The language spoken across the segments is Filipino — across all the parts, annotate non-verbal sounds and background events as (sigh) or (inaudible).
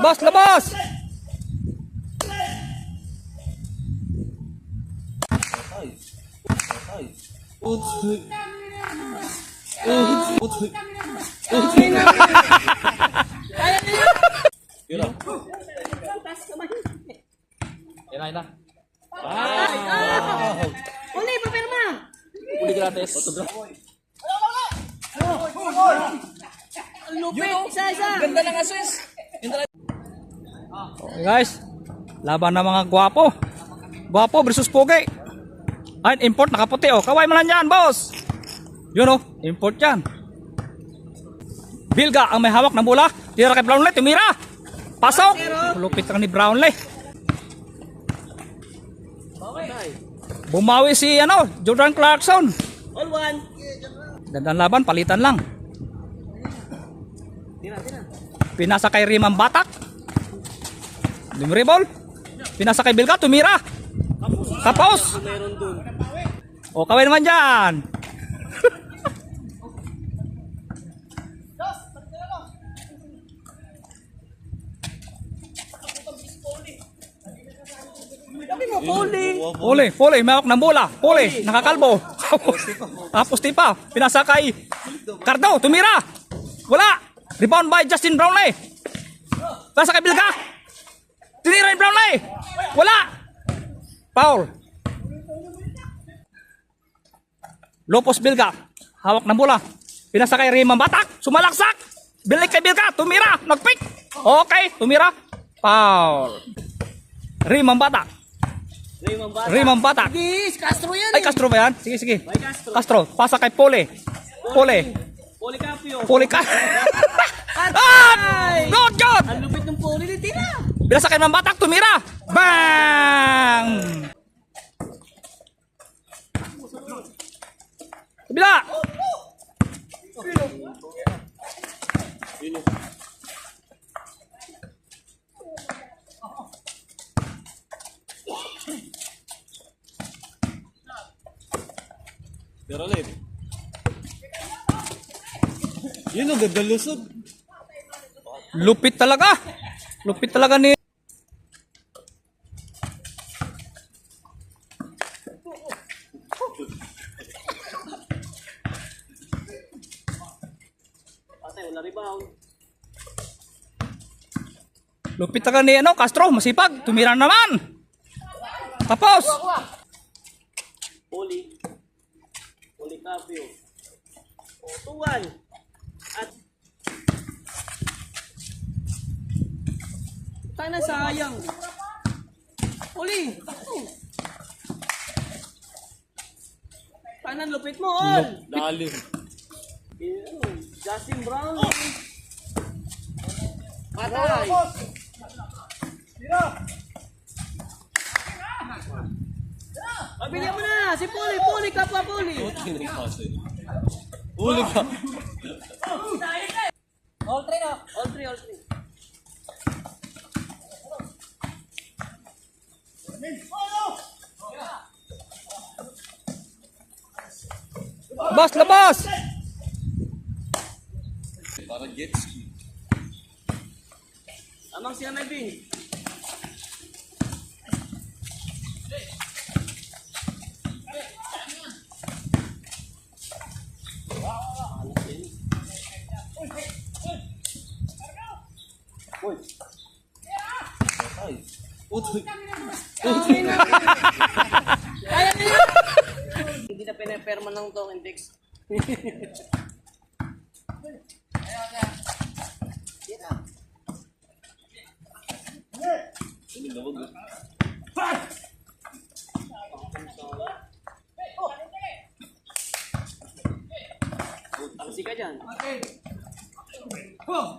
Labas, labas! Yun o. Yan na, yan na. Wow! Uli, papirma! Uli gratis. Ang lupit, isa-isa! Ganda ng assist. Okay guys, laban ng mga gwapo. Gwapo versus pogi. Ay, import nakaputi oh. Kaway mo lang yan, boss. Yun oh, import yan. Bilga ang may hawak ng bola. Tira kay Brownlee, tumira. Pasok. Lupit lang ni Brownlee. Bumawi si ano, Jordan Clarkson. All one! Gandang laban, palitan lang. Pinasa kay Riman Batak. Lumribol. Pinasa kay Bilga, tumira. Kapos. O, kawin naman dyan. Puli! Puli, puli, may hawak ng bola. Puli, nakakalbo. Tapos tipa, pinasa kay Cardo, tumira. Wala. Rebound by Justin Brownlee. Pinasa kay Bilga. Tinira ni Brownlee. Wala. Foul. Lopos Bilga. Hawak ng bola. Pinasa kay Riman Batak. Sumalaksak. Bilik kay Bilga. Tumira. Nagpick. Okay. Tumira. Foul. Riman Batak. Riman Batak. Gis, Castro yan Ay, eh! Castro ba yan? Sige, sige. Castro. Castro, pasa kay Pole. Pole. Poli Capio. Pole ka. (laughs) ah! Good, good! Ang lupit ng poli ni Tina! Bila sa kay Batak, tumira. Bang! Kabila! Pero ulit. Yun ang ganda lusog. Lupit talaga. Lupit talaga ni... Wala rebound. Lupit talaga ni ano, Castro, masipag. Tumira naman. Tapos. Poli. Poli Capio. Tuwan. At... Tayo na sayang. Poli! Tayo na lupit mo, Ol! Lalim. Ano, Justin Brown. Patay. Pabigyan mo na! Si Poli! Poli! Kapwa Poli! Uli ka. All three na! All three, all three. Labas, labas! Amang siya may bin. Ay. Utoy. Kaya niya! Hindi na pinaperma ng tong index. (laughs) Taksi ka dyan. Oh,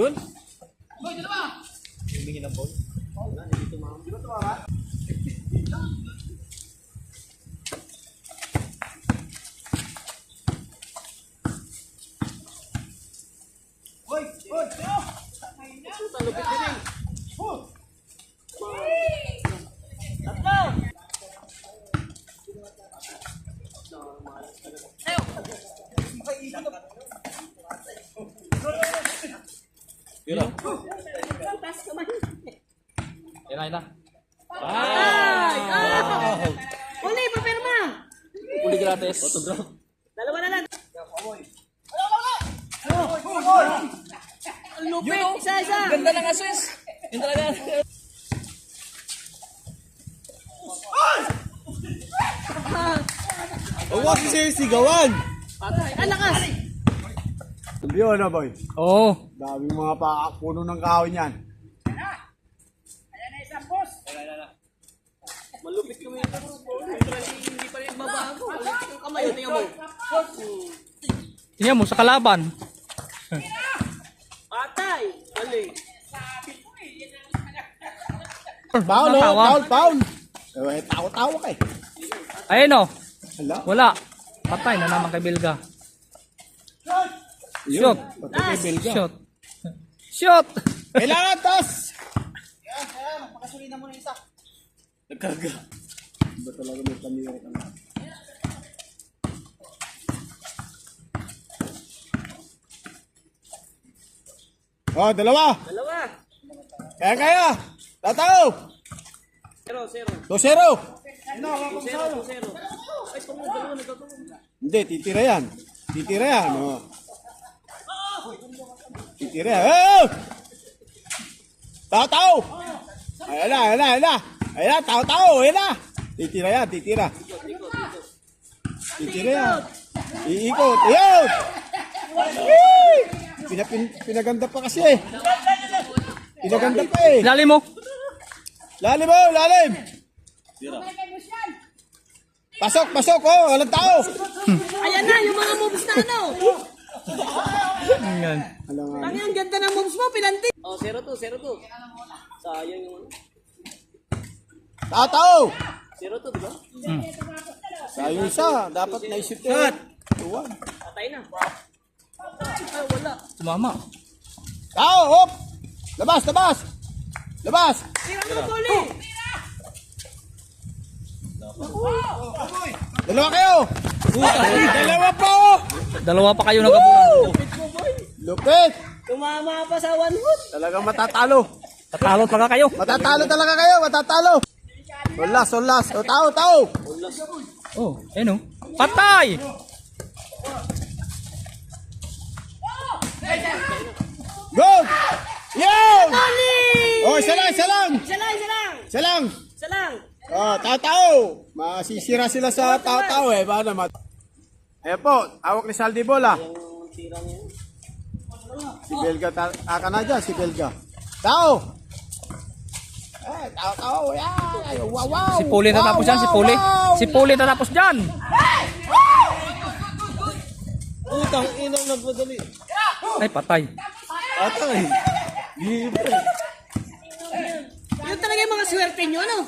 Yun? Yun ah. Yan na, yan na. Uli, papirma! Uli gratis. Dalawa na lang. Ang lupit, isa-isa. Ganda ng assist. Yun talaga. Huwag kasi yung sigawan! Patay. Ang lakas. Yun na boy. Oo. Daming mga pa puno ng kahoy niyan. Malupit kami ito. Hindi pa rin. Malupit yung kamay. Tingnan mo. Tingnan mo sa kalaban. Patay. Ali. Paul, oh. Paul, Paul. Eh, tawa-tawa ka eh. Ayun o. Hala. Wala. Patay na naman kay Bilga. Yun. Shoot. Pati kay Belga. Shoot. Shoot. Kailangan tas! Nagkarga. Ba talaga may panira ka na? Oh, dalawa. Dalawa. Kaya kaya. Tataw. Zero, zero. Dosero. Zero, zero. Ay, tungo, dalawa nagkatulong. Hindi, titira yan. Titira yan. Oh. Titira. Oh! Tao, tao! Ayan na, ayan na, ayan na. Ayan na, tao, tao, ayan na. Titira yan, titira. Titira yan. Iikot, ayan! Whee! Pinapin, pinaganda pa kasi eh. Pinaganda pa eh. Ilalim mo. Lalim mo, lalim! Pasok, pasok, oh, walang tao. Ayan na, yung mga moves na ano. Yan. Ang ang ganda ng moves mo, pinanti. Oh, zero two, zero two. Sayang yung ano. Tao, tao! Zero two, di ba? Sayo isa, dapat naisip yan. Tuwan. Patay na. Ay, wala. Sumama. Tao, hop! Labas, labas! Labas! Tira mo, Poli. Dalawa kayo! Dalawa pa oh! Dalawa pa kayo nagkabulan. Lupit! Tumama pa sa one hook. Talagang matatalo. Tatalo pa ka kayo. Matatalo talaga kayo, matatalo. Solas, solas. O, tao, tao! Oh, ayun o. Patay! Go! Yo! Oh, isa lang, isa lang! Isa lang, isa lang. Isa lang! Isa lang. Oh, tao, tao! Masisira sila sa tao, tao eh. Paano mat... Ayan po, hawak ni Saldi Bola. Yung tira niya. Si Belga, ta- aka na dyan, si Belga. Tao! Eh, tao, tao, yan! Ay, wow, wow! Si Puli tatapos dyan, si Puli. Si Puli tatapos dyan. Utang inang nagmadali. Ay, patay. Atay. Libre. Yun talaga yung mga swerte nyo, ano?